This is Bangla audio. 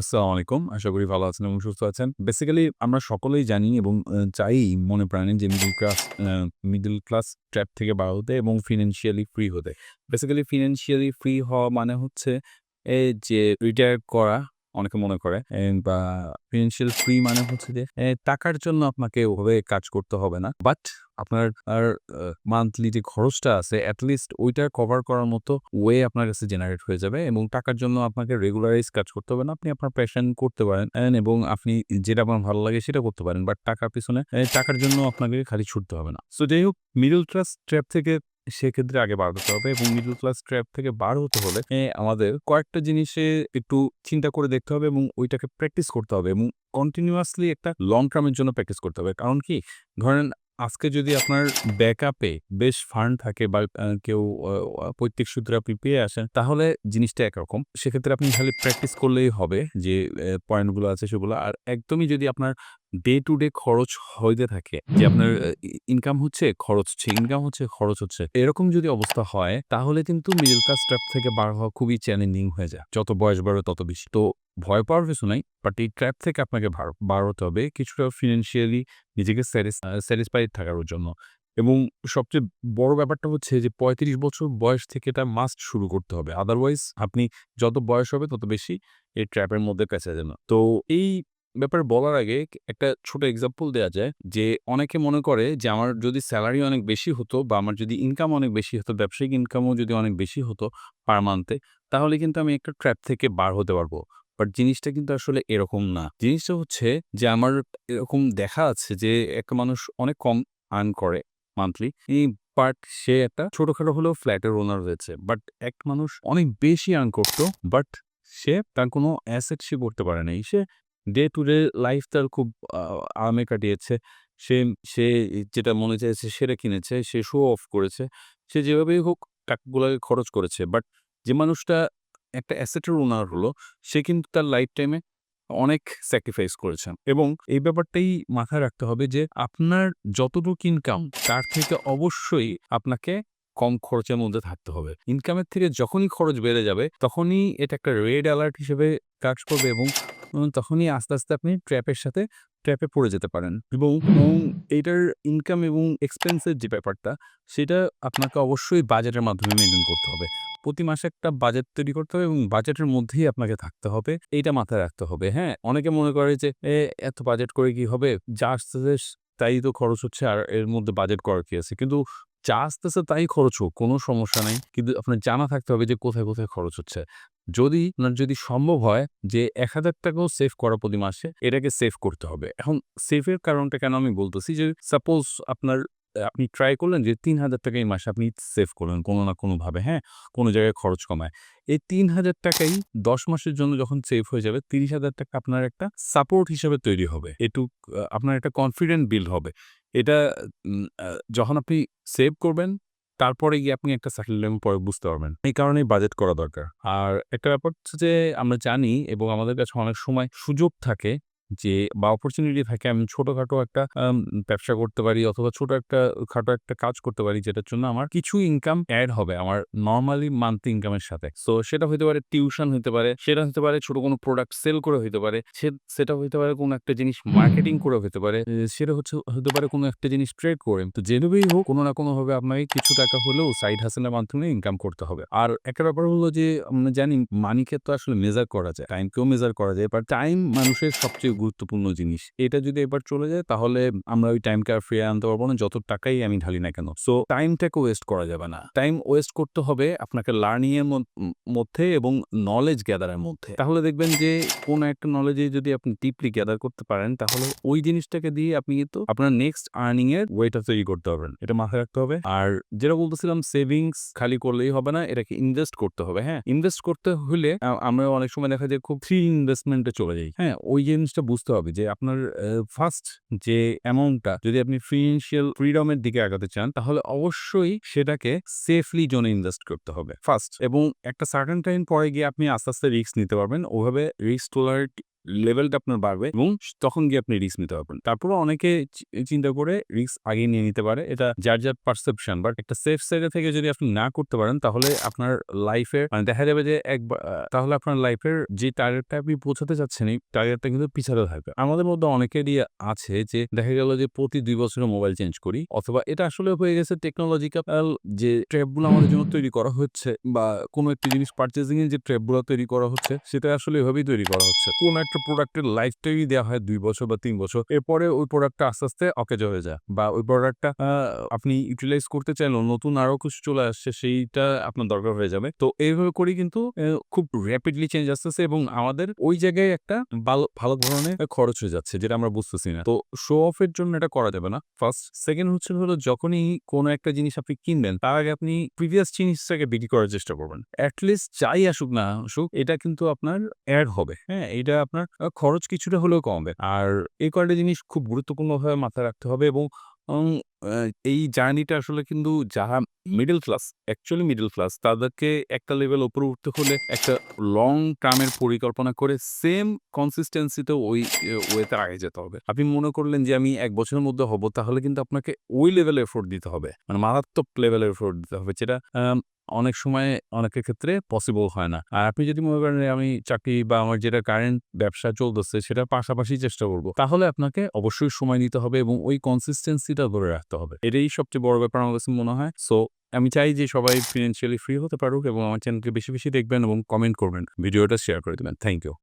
আসসালামু আলাইকুম। আশা করি ভালো আছেন এবং সুস্থ আছেন। বেসিক্যালি আমরা সকলেই জানি এবং চাই মনে প্রাণে যে middle class middle class trap থেকে বার হতে এবং ফিনান্সিয়ালি ফ্রি হতে। বেসিক্যালি ফিনান্সিয়ালি ফ্রি হওয়া মানে হচ্ছে যে রিটায়ার করা অনেকে মনে করে বা ফিনান্সিয়াল ফ্রি মানে হচ্ছে যে টাকার জন্য আপনাকে ওভাবে কাজ করতে হবে না। বাট আপনার, আর মান্থলি যে খরচটা আছে এট লিস্ট ওইটা কভার করার মতো ওয়ে আপনার কাছে জেনারেট হয়ে যাবে এবং টাকার জন্য আপনাকে রেগুলারাইজ কাজ করতে হবে না। আপনি আপনার প্যাশন করতে পারেন এবং আপনি যেটা আপনার ভালো লাগে সেটা করতে পারেন। বাট টাকার পিছনে টাকার জন্য আপনাকে খালি ছুটতে হবে না। সো যাই হোক মিডল ক্লাস ট্র্যাপ থেকে সেক্ষেত্রে আগে বার হতে হবে এবং মিডল ক্লাস ট্র্যাপ থেকে বার হতে হলে আমাদের কয়েকটা জিনিসে একটু চিন্তা করে দেখতে হবে এবং ওইটাকে প্র্যাকটিস করতে হবে এবং কন্টিনিউয়াসলি একটা লং টার্মের জন্য প্র্যাকটিস করতে হবে। কারণ কি? ধরেন, আজকে যদি আপনার ব্যাকআপে বেশ ফান্ড থাকে বা কেউ পৈতৃক সূত্রে আপনি পেয়ে আসেন, তাহলে জিনিসটা একরকম। সেক্ষেত্রে আপনি খালি প্র্যাকটিস করলেই হবে যে পয়েন্টগুলো আছে সেগুলো। আর একদমই যদি আপনার ডে টু ডে খরচ হইতে থাকে যে আপনার ইনকাম হচ্ছে, খরচ হচ্ছে, ইনকাম হচ্ছে, খরচ হচ্ছে। এরকম যদি অবস্থা হয় তাহলে কিন্তু মিডল ক্লাস ট্র্যাপ থেকে বার হওয়া খুবই চ্যালেঞ্জিং হয়ে যায়। যত বয়স বাড়বে তত বেশি। তো ভয় পাওয়ার কিছু নাই। বাট এই ট্র্যাপ থেকে আপনাকে বার হতে হবে কিছুটা ফিনান্সিয়ালি নিজেকে স্যাটিস স্যাটিসফাইড থাকার জন্য। এবং সবচেয়ে বড় ব্যাপারটা হচ্ছে যে ৩৫ বছর বয়স থেকে এটা মাস্ট শুরু করতে হবে। আদারওয়াইজ আপনি যত বয়স হবে তত বেশি এই ট্র্যাপের মধ্যে পেঁচে যাবেন। তো এই ব্যাপারে বলার আগে একটা ছোট এক্সাম্পল দেওয়া যায় যে অনেকে মনে করে যে আমার যদি স্যালারি অনেক বেশি হতো বা আমার যদি ইনকাম অনেক বেশি হতো, ব্যবসায়িক ইনকামও যদি অনেক বেশি হতো পার মান্থে তাহলে কিন্তু আমি একটা ট্র্যাপ থেকে বার হতে পারব। বাট জিনিসটা কিন্তু আসলে এরকম না। জিনিসটা হচ্ছে যে আমার এরকম দেখা আছে যে একটা মানুষ অনেক কম আর্ন করে মান্থলি বাট সে একটা ছোটখাটো হলেও ফ্ল্যাটের ওনার হয়েছে। বাট এক মানুষ অনেক বেশি আর্ন করতো বাট সে তার কোনো অ্যাসেট সে করতে পারে নাই। সে ডে টু ডে লাইফ তার খুব আরামে কাটিয়েছে। সে সে যেটা মনে চাইছে সেটা কিনেছে, সে শো অফ করেছে। সে যেভাবেই হোক টাকাগুলাকে খরচ করেছে। বাট যে মানুষটা একটা অ্যাসেটের ওনার হলো সে কিন্তু তার লাইফ টাইমে অনেক স্যাক্রিফাইস করেছে। এবং এই ব্যাপারটাই মাথায় রাখতে হবে যে আপনার যতটুক ইনকাম তার থেকে অবশ্যই আপনাকে কম খরচের মধ্যে থাকতে হবে। ইনকামের থেকে যখনই খরচ বেড়ে যাবে তখনই এটা একটা রেড অ্যালার্ট হিসেবে কাজ করবে এবং উ তখনই আস্তে, আস্তে আপনি ট্র্যাপের সাথে ট্র্যাপে পড়ে যেতে পারেন। এবং এইটার ইনকাম এবং এক্সপেন্সের যে ব্যাপারটা সেটা আপনাকে অবশ্যই বাজেটের মাধ্যমে মেনটেন করতে হবে। প্রতি মাসে একটা বাজেট তৈরি করতে হবে এবং বাজেটের মধ্যেই আপনাকে থাকতে হবে। এইটা মাথায় রাখতে হবে, হ্যাঁ? অনেকে মনে করে যে এ এত বাজেট করে কি হবে? যা আসতেছে তাই তো খরচ হচ্ছে আর এর মধ্যে বাজেট করার কি আছে? কিন্তু যা আসতেছে তাই খরচ হোক কোনো সমস্যা নেই কিন্তু আপনার জানা থাকতে হবে যে কোথায়, কোথায় খরচ হচ্ছে। যদি আপনার যদি সম্ভব হয় যে এক হাজার টাকাও সেভ করা প্রতি মাসে এটাকে সেভ করতে হবে। এখন সেভ এর কারণটা কেন আমি বলতেছি যে সাপোজ আপনার আপনি ট্রাই করলেন যে ৳৩,০০০ টাকা এই মাসে আপনি সেভ করলেন কোনো না কোনোভাবে, হ্যাঁ? কোনো জায়গায় খরচ কমায়। এই ৳৩,০০০ টাকাই ১০ মাসের জন্য যখন সেভ হয়ে যাবে ৳৩০,০০০ টাকা আপনার একটা সাপোর্ট হিসেবে তৈরি হবে। এটুক আপনার একটা কনফিডেন্ট বিল্ড হবে। এটা যখন আপনি সেভ করবেন, তারপরে গিয়ে আপনি একটা ডাউন পরে বুঝতে পারবেন। এই কারণে বাজেট করা দরকার। আর একটা ব্যাপার হচ্ছে যে, আমরা জানি এবং আমাদের কাছে অনেক সময় সুযোগ থাকে যে বা অপরচুনিটি থাকে আমি ছোটখাটো একটা ব্যবসা করতে পারি অথবা ছোট একটা খাটো একটা কাজ করতে পারি যেটার জন্য আমার কিছু ইনকাম অ্যাড হবে আমার নর্মালি মান্থলি ইনকামের সাথে। সো সেটা হইতে পারে টিউশন হইতে পারে, সেটা হতে পারে ছোট কোনো প্রোডাক্ট সেল করে হইতে পারে, সেটা হইতে পারে কোনো একটা জিনিস মার্কেটিং করে হইতে পারে, সেটা হচ্ছে হতে পারে কোনো একটা জিনিস ট্রেড করে। তো যেভাবেই হোক কোনো না কোনোভাবে আপনাকে কিছু টাকা হলেও সাইড হাসেল এর মাধ্যমে ইনকাম করতে হবে। আর একটা ব্যাপার হলো যে আমরা জানি মানিকে তো আসলে মেজার করা যায়। টাইমকেও মেজার করা যায়। বাট টাইম মানুষের সবচেয়ে গুরুত্বপূর্ণ জিনিস। এটা যদি এবার চলে যায় তাহলে আমরা ওই টাইমকে আর ফিরিয়ে আনতে পারব না যত টাকাই আমি ঢালি না কেন। সো টাইমটাকে ওয়েস্ট করা যাবে না। টাইম ওয়েস্ট করতে হবে আপনাকে লার্নিং এর মধ্যে এবং নলেজ গ্যাদার এর মধ্যে। তাহলে দেখবেন যে কোনো একটা নলেজে যদি আপনি ডিপলি গ্যাদার করতে পারেন তাহলে ওই জিনিসটাকে দিয়ে আপনি কিন্তু আপনার নেক্সট আর্নিং এর ওয়েটা তৈরি করতে পারবেন। এটা মাথায় রাখতে হবে। আর যেটা বলতেছিলাম সেভিংস খালি করলেই হবে না, এটাকে ইনভেস্ট করতে হবে, হ্যাঁ? ইনভেস্ট করতে হলে আমরা অনেক সময় দেখা যায় খুব ফ্রি ইনভেস্টমেন্টে চলে যাই, হ্যাঁ? ওই জিনিসটা বুঝতে হবে যে আপনার ফার্স্ট যে অ্যামাউন্টটা যদি আপনি ফিনান্সিয়াল ফ্রিডমের দিকে আগাতে চান তাহলে অবশ্যই সেটাকে সেফলি জোনে ইনভেস্ট করতে হবে ফার্স্ট এবং একটা সার্টেন টাইম পরে গিয়ে আপনি আস্তে, আস্তে রিস্ক নিতে পারবেন। ওভাবে রিস্ক টলারেট লেভেলটা আপনার বাড়বে এবং তখন গিয়ে আপনি রিস্ক নিতে পারবেন। তারপরে অনেকে চিন্তা করে রিস্ক আগে নিয়ে নিতে পারে। এটা যার যার পারসেপশন বাট একটা সেফ সাইডে থেকে যদি আপনি না করতে পারেন, তাহলে আপনার লাইফের মানে দেখা যাবে যে একবার তাহলে আপনার লাইফের যে টার্গেটটা আপনি পৌঁছাতে চাচ্ছেন এই টার্গেটটা কিন্তু পিছাতে থাকবে। আমাদের মধ্যে অনেকেরই আছে যে দেখা গেল যে প্রতি দুই বছরে মোবাইল চেঞ্জ করি, অথবা এটা আসলে হয়ে গেছে টেকনোলজিক্যাল যে ট্র্যাপগুলো আমাদের জন্য তৈরি করা হচ্ছে, বা কোনো একটি জিনিস পার্চেসিং এর যে ট্র্যাপগুলো তৈরি করা হচ্ছে, সেটা আসলে এভাবেই তৈরি করা হচ্ছে। কোন একটা প্রোডাক্টের লাইফ টাইমই দেওয়া হয় দুই বছর বা তিন বছর। এরপরে ওই প্রোডাক্টটা আস্তে আস্তে অকেজ হয়ে যায় বা ওই প্রোডাক্টটা আপনি ইউটিলাইজ করতে চাইলেও নতুন আরও কিছু চলে আসছে, সেইটা আপনার দরকার হয়ে যাবে। তো এইভাবে করেই কিন্তু খুব র্যাপিডলি চেঞ্জ আসতেছে এবং আমাদের ওই জায়গায় একটা ভালো ভালো ধরনের খরচ হয়ে যাচ্ছে, যেটা আমরা বুঝতেছি না। তো শো অফের জন্য এটা করা যাবে না। ফার্স্ট সেকেন্ড হচ্ছে হলো যখনই কোনো একটা জিনিস আপনি কিনবেন, তার আগে আপনি প্রিভিয়াস জিনিসটাকে বিক্রি করার চেষ্টা করবেন। অ্যাটলিস্ট যাই আসুক না আসুক, এটা কিন্তু আপনার অ্যাড হবে। হ্যাঁ এটা আপনার খরচ কিছুটা হলেও কমবে। আর এই কয়েকটা জিনিস খুব গুরুত্বপূর্ণভাবে মাথায় রাখতে হবে এবং এই জার্নিটা আসলে কিন্তু যারা middle class actually middle class তাদেরকে একটা লেভেল উপরে উঠতে হলে একটা লং টার্মের পরিকল্পনা করে সেম কনসিস্টেন্সিতে ওই ওয়েতে আগে যেতে হবে। আপনি মনে করলেন যে আমি এক বছরের মধ্যে হব, তাহলে কিন্তু আপনাকে ওই লেভেলে এফোর্ট দিতে হবে। মানে মারাত্মক লেভেলের এফোর্ট দিতে হবে, যেটা অনেক সময় অনেকের ক্ষেত্রে পসিবল হয় না। আর আপনি যদি মনে করেন আমি চাকরি বা আমার যেটা কারেন্ট ব্যবসা চলতেছে সেটা পাশাপাশি চেষ্টা করব, তাহলে আপনাকে অবশ্যই সময় নিতে হবে এবং ওই কনসিস্টেন্সিটা ধরে রাখতে হবে। এটাই সবচেয়ে বড় ব্যাপার আমার কাছে মনে হয়। সো আমি চাই যে সবাই ফিনান্সিয়ালি ফ্রি হতে পারুক এবং আমার চ্যানেলকে বেশি বেশি দেখবেন এবং কমেন্ট করবেন। ভিডিওটা শেয়ার করে দেবেন। Thank you